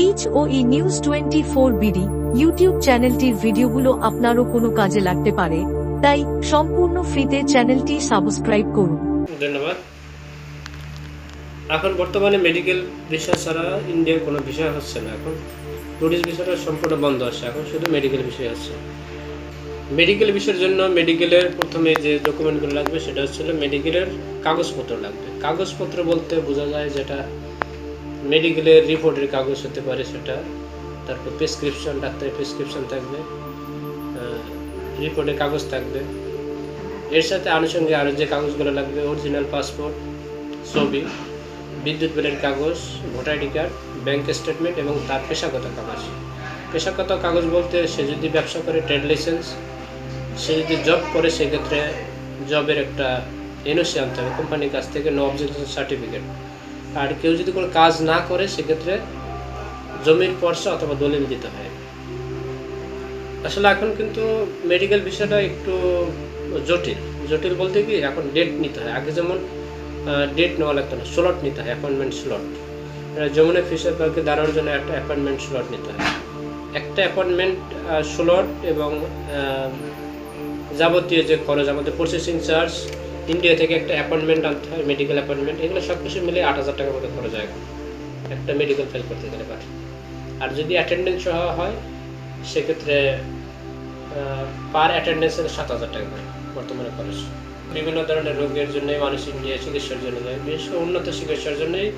H O E news twenty four BD YouTube চ্যানেলটির ভিডিওগুলো আপনারও কোনো কাজে লাগতে পারে। তাই সম্পূর্ণ ফ্রিতে চ্যানেলটি সাবস্ক্রাইব করুন। ধন্যবাদ। এখন বর্তমানে মেডিকেল বিষয় ছাড়া ইন্ডিয়ার কোনো বিষয় হচ্ছে না এখন। ট্যুরিস্ট বিষয়টা সম্পূর্ণ বন্ধ আছে। এখন শুধু মেডিকেল বিষয় আছে। মেডিকেল বিষয়ের জন্য মেডিকেলের প্রথমে যে ডকুমেন্টগুলো লাগবে সেটা হচ্ছিল মেডিকেলের কাগজপত্র লাগবে। কাগজপত্র বলতে বোঝা যায় যেটা মেডিকেলের রিপোর্টের কাগজ হতে পারে সেটা, তারপর প্রেসক্রিপশন ডাক্তারের প্রেসক্রিপশন থাকবে রিপোর্টের কাগজ থাকবে। এর সাথে আনুষঙ্গিক আরও যে কাগজগুলো লাগবে অরিজিনাল পাসপোর্ট ছবি, বিদ্যুৎ বিলের কাগজ voter ID card bank statement এবং তার পেশাগত কাগজ। পেশাগত কাগজ বলতে সে যদি ব্যবসা করে ট্রেড লাইসেন্স সে যদি জব করে, সেক্ষেত্রে জবের একটা এনওসি আনতে হবে কোম্পানির কাছ থেকে নো অবজেকশন সার্টিফিকেট আর কেউ যদি কোনো কাজ না করে, সেক্ষেত্রে জমির পর্সা অথবা দলিল দিতে হয়। আসলে এখন কিন্তু মেডিকেল বিষয়টা একটু জটিল। জটিল বলতে কি, এখন ডেট নিতে হয়। আগে যেমন ডেট নেওয়া লাগতো না স্লট নিতে হয় অ্যাপয়েন্টমেন্ট স্লট যমুনা ফিশার পার্কে দাঁড়ানোর জন্য একটা অ্যাপয়েন্টমেন্ট স্লট নিতে হয়। একটা অ্যাপয়েন্টমেন্ট স্লট এবং যাবতীয় যে খরচ, আমাদের প্রসেসিং চার্জ ইন্ডিয়া থেকে একটা অ্যাপয়েন্টমেন্ট আনতে হয় মেডিকেল অ্যাপয়েন্টমেন্ট এগুলো সব কিছু মিলে আট হাজার টাকার মতো খরচ হয় একটা মেডিকেল ফেল করতে গেলে পারে। আর যদি অ্যাটেন্ডেন্স সহ হয়, সেক্ষেত্রে পার অ্যাটেন্ডেন্সের সাত হাজার টাকা করে বর্তমানে খরচ। বিভিন্ন ধরনের রোগের জন্য মানুষ ইন্ডিয়া চিকিৎসার জন্য যায়। বিশেষ করে উন্নত চিকিৎসার জন্যই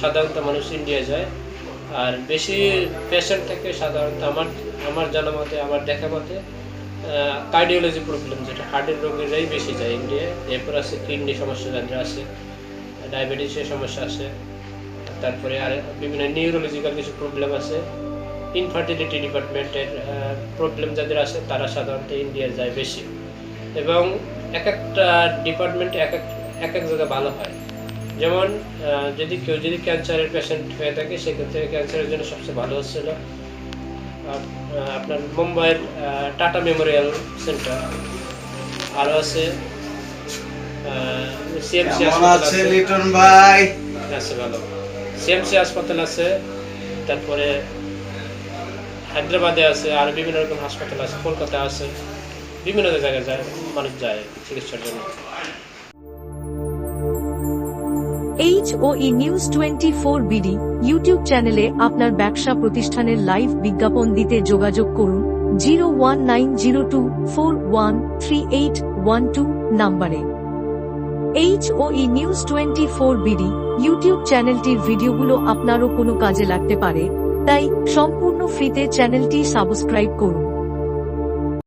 সাধারণত মানুষ ইন্ডিয়া যায়। আর বেশি পেশেন্ট থাকে সাধারণত আমার আমার জানা মতে, আমার দেখা মতে কার্ডিওলজি প্রবলেম যেটা হার্টের রোগীরাই বেশি যায় ইন্ডিয়ায় এরপর আছে কিডনি সমস্যা, যাদের আছে ডায়াবেটিসের সমস্যা আছে। তারপরে আর বিভিন্ন নিউরোলজিক্যাল কিছু প্রবলেম আছে। ইনফার্টিলিটি ডিপার্টমেন্টের প্রবলেম যাদের আছে, তারা সাধারণত ইন্ডিয়া যায় বেশি। এবং এক একটা ডিপার্টমেন্ট এক এক এক এক জায়গায় ভালো হয়। যেমন যদি কেউ, যদি ক্যান্সারের পেশেন্ট হয়ে থাকে, সেক্ষেত্রে ক্যান্সারের জন্য সবচেয়ে ভালো হচ্ছিল আপনার মুম্বাইয়ের টাটা মেমোরিয়াল সেন্টার। আরও আছে? সিএমসি আছে লিটন ভাই? আছে ভালো। সিএমসি হাসপাতাল আছে তারপরে হায়দ্রাবাদে আছে আর বিভিন্ন রকম হাসপাতাল আছে কলকাতা আছে। বিভিন্ন জায়গায় যায় মানুষ যায় চিকিৎসার জন্য। H O E news twenty four BD YouTube চ্যানেলে আপনার ব্যবসা প্রতিষ্ঠানের লাইভ বিজ্ঞাপন দিতে যোগাযোগ করুন zero one nine zero two four one three eight one two নাম্বারে। H O E news twenty four BD YouTube চ্যানেলটির ভিডিওগুলো আপনারও কোনো কাজে লাগতে পারে, তাই সম্পূর্ণ ফ্রিতে চ্যানেলটি সাবস্ক্রাইব করুন।